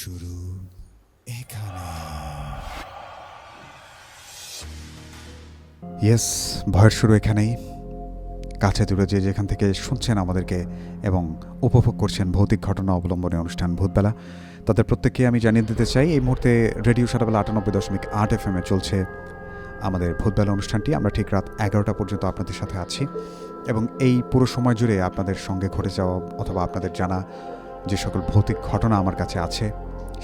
শুরু এখানে। ইয়েস ভয়ের শুরু এখানেই। কাছে দূরে যে যেখান থেকে শুনছেন আমাদেরকে এবং উপভোগ করছেন ভৌতিক ঘটনা অবলম্বনে অনুষ্ঠান ভূতবেলা তাদের প্রত্যেককে আমি জানিয়ে দিতে চাই, এই মুহূর্তে রেডিও সারাবেলা আটানব্বই দশমিক আট এফ এমে চলছে আমাদের ভূতবেলা অনুষ্ঠানটি। আমরা ঠিক রাত এগারোটা পর্যন্ত আপনাদের সাথে আছি এবং এই পুরো সময় জুড়ে আপনাদের সঙ্গে ঘটে যাওয়া অথবা আপনাদের জানা যে সকল ভৌতিক ঘটনা আমার কাছে আছে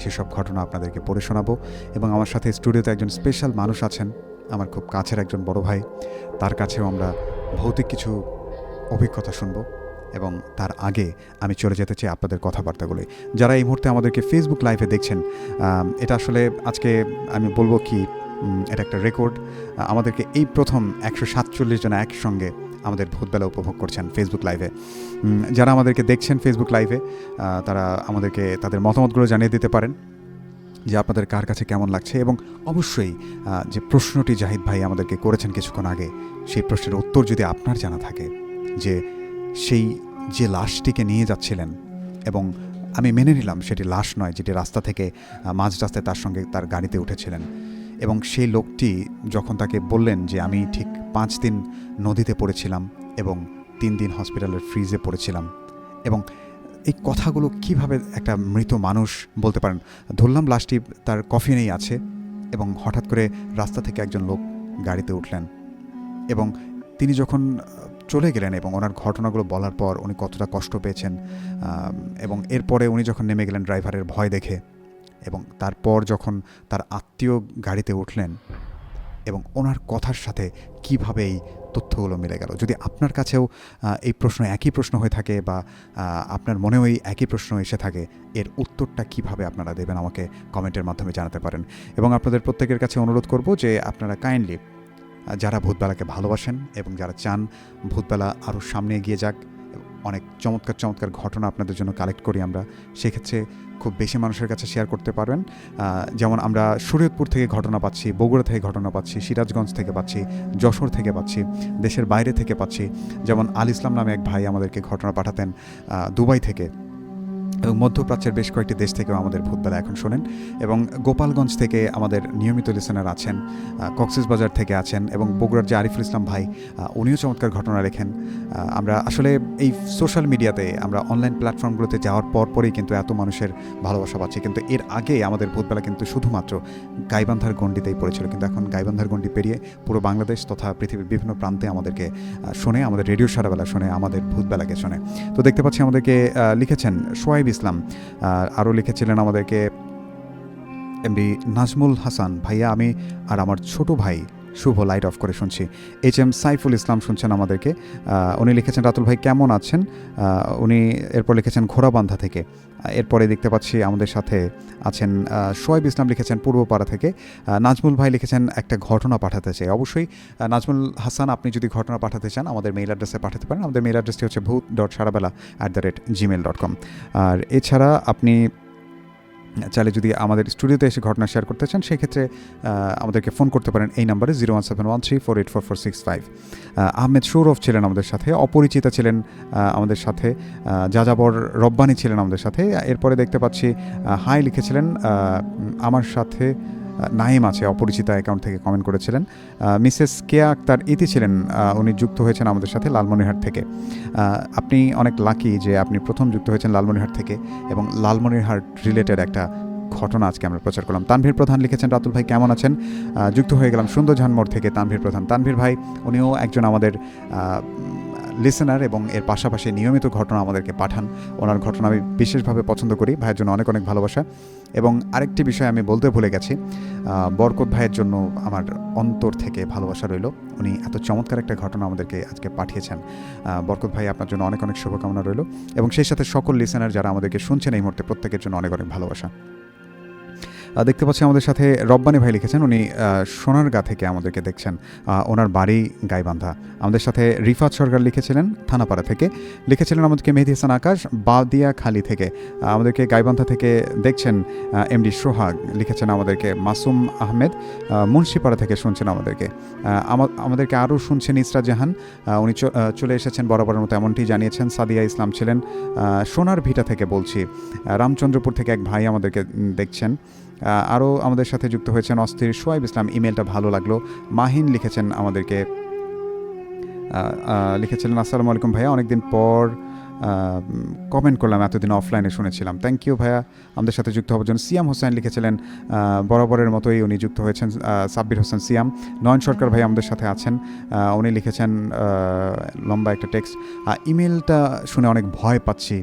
সেসব ঘটনা আপনাদেরকে পড়ে শোনাবো এবং আমার সাথে স্টুডিওতে একজন স্পেশাল মানুষ আছেন, আমার খুব কাছের একজন বড় ভাই। তার কাছেও আমরা ভৌতিক কিছু অভিজ্ঞতা শুনব এবং তার আগে আমি চলে যেতে চাই আপনাদের কথাবার্তাগুলি। যারা এই মুহূর্তে আমাদেরকে ফেসবুক লাইভে দেখছেন এটা আসলে আজকে আমি বলব কি এটা একটা রেকর্ড আমাদেরকে এই প্রথম একশো সাতচল্লিশ জন একসঙ্গে আমাদের ভূতবেলা উপভোগ করছেন ফেসবুক লাইভে যারা আমাদেরকে দেখছেন ফেসবুক লাইভে তারা আমাদেরকে তাদের মতামতগুলো জানিয়ে দিতে পারেন যে আপনাদের কার কাছে কেমন লাগছে এবং অবশ্যই যে প্রশ্নটি জাহিদ ভাই আমাদেরকে করেছেন কিছুক্ষণ আগে, সেই প্রশ্নের উত্তর যদি আপনার জানা থাকে যে সেই যে লাশটিকে নিয়ে যাচ্ছিলেন এবং আমি মেনে নিলাম সেটি লাশ নয়, যেটি রাস্তা থেকে মাঝ রাস্তায় তার সঙ্গে তার গাড়িতে উঠেছিলেন। এবং সেই লোকটি যখন তাকে বললেন যে আমি ঠিক পাঁচ দিন নদীতে পড়েছিলাম এবং তিন দিন হসপিটালের ফ্রিজে পড়েছিলাম এবং এই কথাগুলো কীভাবে একটা মৃত মানুষ বলতে পারেন? ধরলাম লাশটি তার কফিনেই আছে এবং হঠাৎ করে রাস্তা থেকে একজন লোক গাড়িতে উঠলেন এবং তিনি যখন চলে গেলেন এবং ওনার ঘটনাগুলো বলার পর উনি কতটা কষ্ট পেয়েছেন এবং এরপরে উনি যখন নেমে গেলেন ড্রাইভারের ভয় দেখে এবং তারপর যখন তার আত্মীয় গাড়িতে উঠলেন এবং ওনার কথার সাথে কীভাবে এই তথ্যগুলো মিলে গেল, যদি আপনার কাছেও এই প্রশ্ন একই প্রশ্ন হয়ে থাকে বা আপনার মনেও এই একই প্রশ্ন এসে থাকে, এর উত্তরটা কীভাবে আপনারা দেবেন আমাকে কমেন্টের মাধ্যমে জানাতে পারেন। এবং আপনাদের প্রত্যেকের কাছে অনুরোধ করব যে আপনারা কাইন্ডলি যারা ভূতবেলাকে ভালোবাসেন এবং যারা চান ভূতবেলা আরও সামনে এগিয়ে যাক অনেক চমৎকার চমৎকার ঘটনা আপনাদের জন্য কালেক্ট করি আমরা। সেক্ষেত্রে খুব বেশি মানুষের কাছে শেয়ার করতে পারবেন। যেমন আমরা শরীয়তপুর থেকে ঘটনা পাচ্ছি, বগুড়া থেকে ঘটনা পাচ্ছি, সিরাজগঞ্জ থেকে পাচ্ছি, যশোর থেকে পাচ্ছি, দেশের বাইরে থেকে পাচ্ছি। যেমন আল ইসলাম নামে এক ভাই আমাদেরকে ঘটনা পাঠাতেন দুবাই থেকে। এবং মধ্যপ্রাচ্যের বেশ কয়েকটি দেশ থেকেও আমাদের ভূতবেলা এখন শোনেন এবং গোপালগঞ্জ থেকে আমাদের নিয়মিত লিসেনার আছেন কক্সিস বাজার থেকে আছেন এবং বগুড়ার যে আরিফুল ইসলাম ভাই উনিও চমৎকার ঘটনা লেখেন। আমরা আসলে এই সোশ্যাল মিডিয়াতে আমরা অনলাইন প্ল্যাটফর্মগুলোতে যাওয়ার পর পরেই কিন্তু এত মানুষের ভালোবাসা পাচ্ছি। কিন্তু এর আগে আমাদের ভূতবেলা কিন্তু শুধুমাত্র গাইবান্ধার গণ্ডিতেই পড়েছিল। কিন্তু এখন গাইবান্ধার গণ্ডি পেরিয়ে পুরো বাংলাদেশ তথা পৃথিবীর বিভিন্ন প্রান্তে আমাদেরকে শোনে, আমাদের রেডিও সারাবেলা শোনে, আমাদের ভূতবেলাকে শোনে। তো দেখতে পাচ্ছি আমাদেরকে লিখেছেন সোয়াইব ইসলাম। আরও লিখেছিলেন আমাদেরকে এমডি নাজমুল হাসান ভাইয়া আমি আর আমার ছোট ভাই শুভ লাইট অফ করে শুনছি। এইচ এম সাইফুল ইসলাম শুনছেন আমাদেরকে। উনি লিখেছেন, রাতুল ভাই, কেমন আছেন? উনি এরপর লিখেছেন, ঘোড়াবান্ধা থেকে। এরপরে দেখতে পাচ্ছি আমাদের সাথে আছেন সোয়েব ইসলাম লিখেছেন, পূর্বপাড়া থেকে। নাজমুল ভাই লিখেছেন, একটা ঘটনা পাঠাতে চাই। অবশ্যই নাজমুল হাসান, আপনি যদি ঘটনা পাঠাতে চান, আমাদের মেইল অ্যাড্রেসে পাঠাতে পারেন। আমাদের মেইল অ্যাড্রেসটি হচ্ছে ভূত dot সারাবেলা at the rate Gmail dot com আর এছাড়া আপনি চাইলে যদি আমাদের স্টুডিওতে এসে ঘটনা শেয়ার করতে চান, সেক্ষেত্রে আমাদেরকে ফোন করতে পারেন। এই নাম্বারে zero one seven one three four eight four four six five Ahmed Sourav ছিলেন আমাদের সাথে, অপরিচিতা ছিলেন আমাদের সাথে যাযাবর রব্বানি ছিলেন আমাদের সাথে। এরপরে দেখতে পাচ্ছি হাই লিখেছিলেন আমার সাথে নাইম আছে, অপরিচিতা অ্যাকাউন্ট থেকে কমেন্ট করেছিলেন। মিসেস কেয়া আক্তার ইতি ছিলেন উনি যুক্ত হয়েছেন আমাদের সাথে লালমনিরহাট থেকে। আপনি অনেক লাকি যে আপনি প্রথম যুক্ত হয়েছেন লালমনিরহাট থেকে এবং লালমনিরহাট রিলেটেড একটা ঘটনা আজকে আমরা প্রচার করলাম। তানভীর প্রধান লিখেছেন, রাতুল ভাই কেমন আছেন? যুক্ত হয়ে গেলাম সুন্দর ঝানমোড় থেকে তানভীর প্রধান। তানভীর ভাই, উনিও একজন আমাদের লিসেনার এবং এর পাশাপাশি নিয়মিত ঘটনা আমাদেরকে পাঠান। ওনার ঘটনা আমি বিশেষভাবে পছন্দ করি, ভাইয়ের জন্য অনেক অনেক ভালোবাসা। এবং আরেকটি বিষয় আমি বলতে ভুলে গেছি বরকত ভাইয়ের জন্য আমার অন্তর থেকে ভালোবাসা রইল। উনি এত চমৎকার একটা ঘটনা আমাদেরকে আজকে পাঠিয়েছেন। বরকত ভাই, আপনার জন্য অনেক অনেক শুভকামনা রইল। এবং সেই সাথে সকল লিসেনার যারা আমাদেরকে শুনছেন এই মুহূর্তে, প্রত্যেকের জন্য অনেক অনেক ভালোবাসা। দেখতে পাচ্ছি আমাদের সাথে রব্বানি ভাই লিখেছেন। উনি সোনারগাঁ থেকে আমাদেরকে দেখছেন। ওনার বাড়ি গাইবান্ধা। আমাদের সাথে রিফাত সরকার লিখেছিলেন থানাপাড়া থেকে। লিখেছিলেন আমাদেরকে মেহেদি হাসান আকাশ বাদিয়া খালি থেকে আমাদেরকে গাইবান্ধা থেকে দেখছেন এমডি সোহাগ। লিখেছেন আমাদেরকে মাসুম আহমেদ। মুন্সিপাড়া থেকে শুনছেন আমাদেরকে। আমাদেরকে আরও শুনছেন ইসরা জাহান। উনি চলে এসেছেন বরাবরের মতো এমনটি জানিয়েছেন। সাদিয়া ইসলাম ছিলেন সোনার ভিটা থেকে বলছি। রামচন্দ্রপুর থেকে এক ভাই আমাদেরকে দেখছেন। আরও আমাদের সাথে যুক্ত হয়েছেন অস্থির সোয়াইব ইসলাম। ইমেলটা ভালো লাগল। মাহিন লিখেছেন আমাদেরকে। লিখেছিলেন, আসসালামু আলাইকুম ভাইয়া। অনেকদিন পর কমেন্ট করলাম, এতদিন অফলাইনে শুনেছিলাম। থ্যাংক ইউ ভাইয়া। আমাদের সাথে যুক্ত হওয়ার জন্য সিয়াম হোসেন লিখেছিলেন বরাবরের মতোই উনি যুক্ত হয়েছেন সাব্বির হোসেন সিয়াম। নয়ন সরকার ভাই আমাদের সাথে আছেন উনি লিখেছেন লম্বা একটা টেক্সট ইমেলটা শুনে অনেক ভয় পাচ্ছি।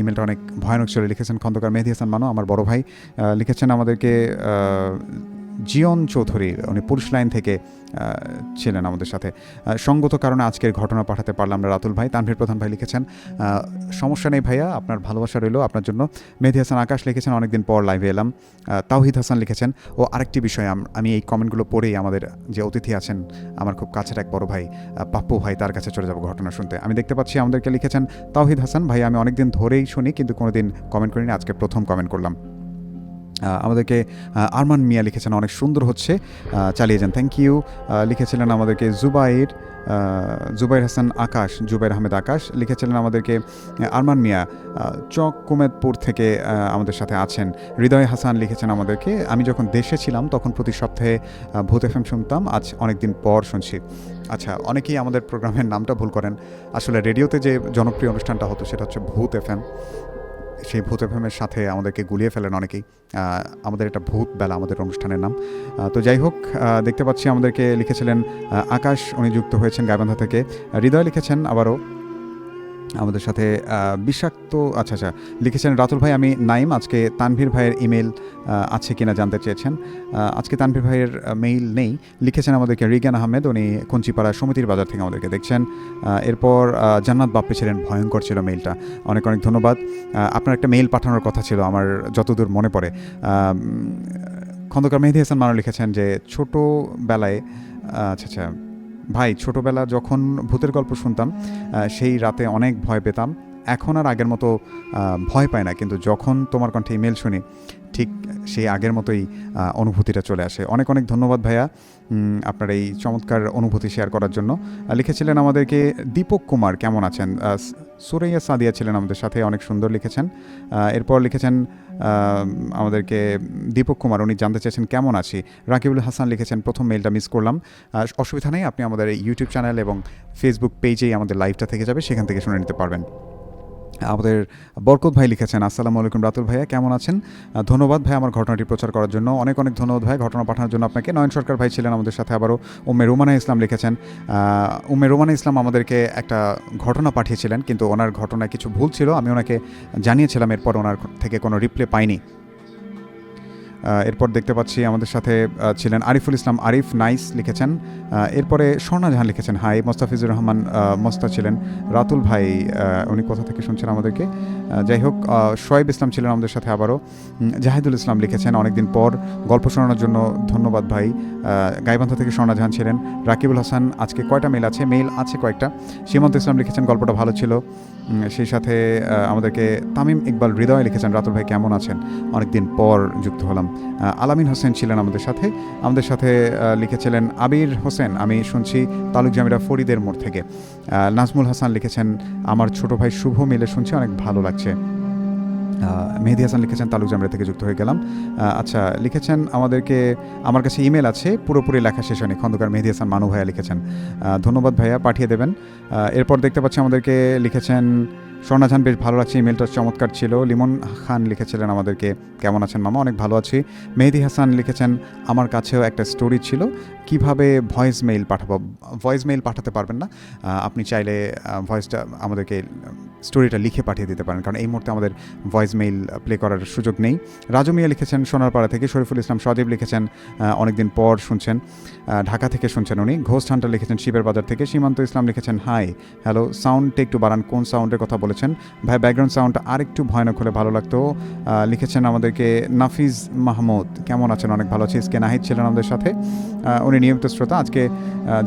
ইমেলটা অনেক ভয়ানক ছিল লিখেছেন খন্দকার মেহেদি হাসান মানো, আমার বড় ভাই। লিখেছেন আমাদেরকে জিয়ন চৌধুরী উনি পুলিশ লাইন থেকে ছিলেন আমাদের সাথে। সঙ্গত কারণে আজকের ঘটনা পাঠাতে পারলাম না রাতুল ভাই। তানভীর প্রধান ভাই লিখেছেন সমস্যা নেই ভাইয়া, আপনার ভালোবাসা রইল আপনার জন্য। মেহেদি হাসান আকাশ লিখেছেন, অনেকদিন পর লাইভে এলাম। তাওহিদ হাসান লিখেছেন, ও আরেকটি বিষয় আমি এই কমেন্টগুলো পড়েই আমাদের যে অতিথি আছেন, আমার খুব কাছের এক বড় ভাই পাপ্পু ভাই, তার কাছে চলে যাব ঘটনা শুনতে। আমি দেখতে পাচ্ছি আমাদেরকে লিখেছেন, তাওহিদ হাসান ভাই, আমি অনেকদিন ধরেই শুনি, কিন্তু কোনোদিন কমেন্ট করিনি, আজকে প্রথম কমেন্ট করলাম। আমাদেরকে আরমান মিয়া লিখেছেন, অনেক সুন্দর হচ্ছে চালিয়ে যান। থ্যাংক ইউ লিখেছিলেন আমাদেরকে জুবাইর জুবাইর হাসান আকাশ, জুবাইর আহমেদ আকাশ লিখেছিলেন আমাদেরকে আরমান মিয়া চক কুমেদপুর থেকে আমাদের সাথে আছেন। হৃদয় হাসান লিখেছেন আমাদেরকে, আমি যখন দেশে ছিলাম তখন প্রতি সপ্তাহে ভূত এফ শুনতাম, আজ অনেকদিন পর শুনছি। আচ্ছা অনেকেই আমাদের প্রোগ্রামের নামটা ভুল করেন। আসলে রেডিওতে যে জনপ্রিয় অনুষ্ঠানটা হতো সেটা হচ্ছে ভূত এফ সেই ভূত এফএমের সাথে আমাদেরকে গুলিয়ে ফেলেন অনেকেই। আমাদের এটা ভূত বেলা আমাদের অনুষ্ঠানের নাম। তো যাই হোক দেখতে পাচ্ছি আমাদেরকে লিখেছিলেন আকাশ, উনি যুক্ত হয়েছেন গাইবান্ধা থেকে। হৃদয় লিখেছেন আবারও। আমাদের সাথে বিষাক্ত আচ্ছা আচ্ছা লিখেছেন রাতুল ভাই, আমি নাইম। আজকে তানভীর ভাইয়ের ইমেল আছে কিনা জানতে চেয়েছেন। আজকে তানভীর ভাইয়ের মেইল নেই। লিখেছেন আমাদেরকে রিগান আহমেদ, উনি কঞ্চিপাড়া সমিতির বাজার থেকে আমাদেরকে দেখছেন। এরপর জান্নাত বাপ্পি ছিলেন, ভয়ঙ্কর ছিল মেইলটা। অনেক অনেক ধন্যবাদ। আপনার একটা মেইল পাঠানোর কথা ছিল, আমার যতদূর মনে পড়ে। খন্দকার মেহেদি হাসান মানো লিখেছেন যে, ছোটোবেলায় আচ্ছা আচ্ছা ভাই, ছোটোবেলা যখন ভূতের গল্প শুনতাম সেই রাতে অনেক ভয় পেতাম। এখন আর আগের মতো ভয় পায় না। কিন্তু যখন তোমার কণ্ঠে ইমেল শুনি, ঠিক সেই আগের মতোই অনুভূতিটা চলে আসে। অনেক অনেক ধন্যবাদ ভাইয়া আপনার এই চমৎকার অনুভূতি শেয়ার করার জন্য। লিখেছিলেন আমাদেরকে, দীপক কুমার, কেমন আছেন? সুরাইয়া সাদিয়া ছিলেন আমাদের সাথে, অনেক সুন্দর লিখেছেন। এরপর লিখেছেন আমাদেরকে দীপক কুমার, উনি জানতে চেয়েছেন কেমন আছি। রাকিবুল হাসান লিখেছেন, প্রথম মেলটা মিস করলাম। অসুবিধা নেই, আপনি আমাদের ইউটিউব চ্যানেল এবং ফেসবুক পেজেই আমাদের লাইভটা থেকে যাবে, সেখান থেকে শুনে নিতে পারবেন। আমাদের বরকত ভাই লিখেছেন, আসসালামু আলাইকুম রাতুল ভাইয়া, কেমন আছেন? ধন্যবাদ ভাই আমার ঘটনাটি প্রচার করার জন্য। অনেক অনেক ধন্যবাদ ভাই, ঘটনা পাঠানোর জন্য আপনাকে। নয়ন সরকার ভাই ছিলেন আমাদের সাথে আবারও। উম্মে রুমানা ইসলাম লিখেছেন উমে রোমানা ইসলাম আমাদেরকে একটা ঘটনা পাঠিয়েছিলেন, কিন্তু ওনার ঘটনায় কিছু ভুল ছিল। আমি ওনাকে জানিয়েছিলাম, এরপর ওনার থেকে কোনো রিপ্লে পাইনি। এরপর দেখতে পাচ্ছি আমাদের সাথে ছিলেন আরিফুল ইসলাম আরিফ নাইস লিখেছেন। এরপরে স্বর্ণা জাহান লিখেছেন, হাই, মোস্তাফিজুর রহমান মোস্তা ছিলেন। রাতুল ভাই উনি কোথা থেকে শুনছেন আমাদেরকে? যাই হোক শোয়েব ইসলাম ছিলেন আমাদের সাথে আবারও। জাহিদুল ইসলাম লিখেছেন, অনেকদিন পর গল্প শোনানোর জন্য ধন্যবাদ ভাই। গাইবান্ধা থেকে স্বর্ণা জাহান ছিলেন। রাকিবুল হাসান, আজকে কয়টা মেল আছে? মেল আছে কয়েকটা। সীমন্ত ইসলাম লিখেছেন, গল্পটা ভালো ছিল। সেই সাথে আমাদেরকে তামিম ইকবাল হৃদয় লিখেছেন, রাতুল ভাই কেমন আছেন? অনেকদিন পর যুক্ত হলাম। আলামিন হোসেন ছিলেন আমাদের সাথে। আমাদের সাথে লিখেছিলেন আবির হোসেন। আমি শুনছি তালুক জামিরা ফরিদের মোড় থেকে। নাজমুল হাসান লিখেছেন, আমার ছোট ভাই শুভ মিলে শুনছি, অনেক ভালো লাগছে। মেহেদি হাসান লিখেছেন, তালুক জামিরা থেকে যুক্ত হয়ে গেলাম। আচ্ছা লিখেছেন, আমাদেরকে, আমার কাছে ইমেল আছে, পুরোপুরি লেখা শেষ হয়নি। খন্দকার মেহেদি হাসান, মানু ভাইয়া লিখেছেন। ধন্যবাদ ভাইয়া, পাঠিয়ে দেবেন। এরপর দেখতে পাচ্ছি আমাদেরকে লিখেছেন স্বর্ণা জাহান বেশ ভালো লাগছে ইমেলটা চমৎকার ছিল। লিমন খান লিখেছিলেন আমাদেরকে, কেমন আছেন মামা? অনেক ভালো আছি। মেহেদি হাসান লিখেছেন, আমার কাছেও একটা স্টোরি ছিল। কীভাবে ভয়েস মেইল পাঠাবো? ভয়েস মেইল পাঠাতে পারবেন না। আপনি চাইলে ভয়েসটা আমাদেরকে স্টোরিটা লিখে পাঠিয়ে দিতে পারেন, কারণ এই মুহূর্তে আমাদের ভয়েস মেইল প্লে করার সুযোগ নেই। রাজু মিয়া লিখেছেন সোনারপাড়া থেকে, শরীফুল ইসলাম সজীব লিখেছেন অনেকদিন পর শুনছেন ঢাকা থেকে শুনছেন উনি। ঘোষ হান্টার লিখেছেন, শিবের বাজার থেকে। সীমান্ত ইসলাম লিখেছেন, হাই হ্যালো সাউন্ডটা একটু বাড়ান, কোন সাউন্ডের কথা বলেছেন? ভাই ব্যাকগ্রাউন্ড সাউন্ডটা আর একটু ভয়ানক হলে ভালো লাগতো। লিখেছেন আমাদেরকে নাফিজ মাহমুদ, কেমন আছেন? অনেক ভালো আছি এসকে নাহিদ ছিলেন আমাদের সাথে। উনি নিয়মিত শ্রোতা। আজকে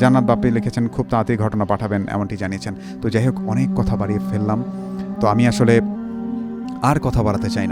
জান্নাত বাপি লিখেছেন, খুব তাড়াতাড়ি ঘটনা পাঠাবেন, এমনটি জানিয়েছেন। তো যাই হোক, অনেক কথা বাড়িয়ে ফেললাম। তো আমি আসলে আর কথা বাড়াতে চাই না।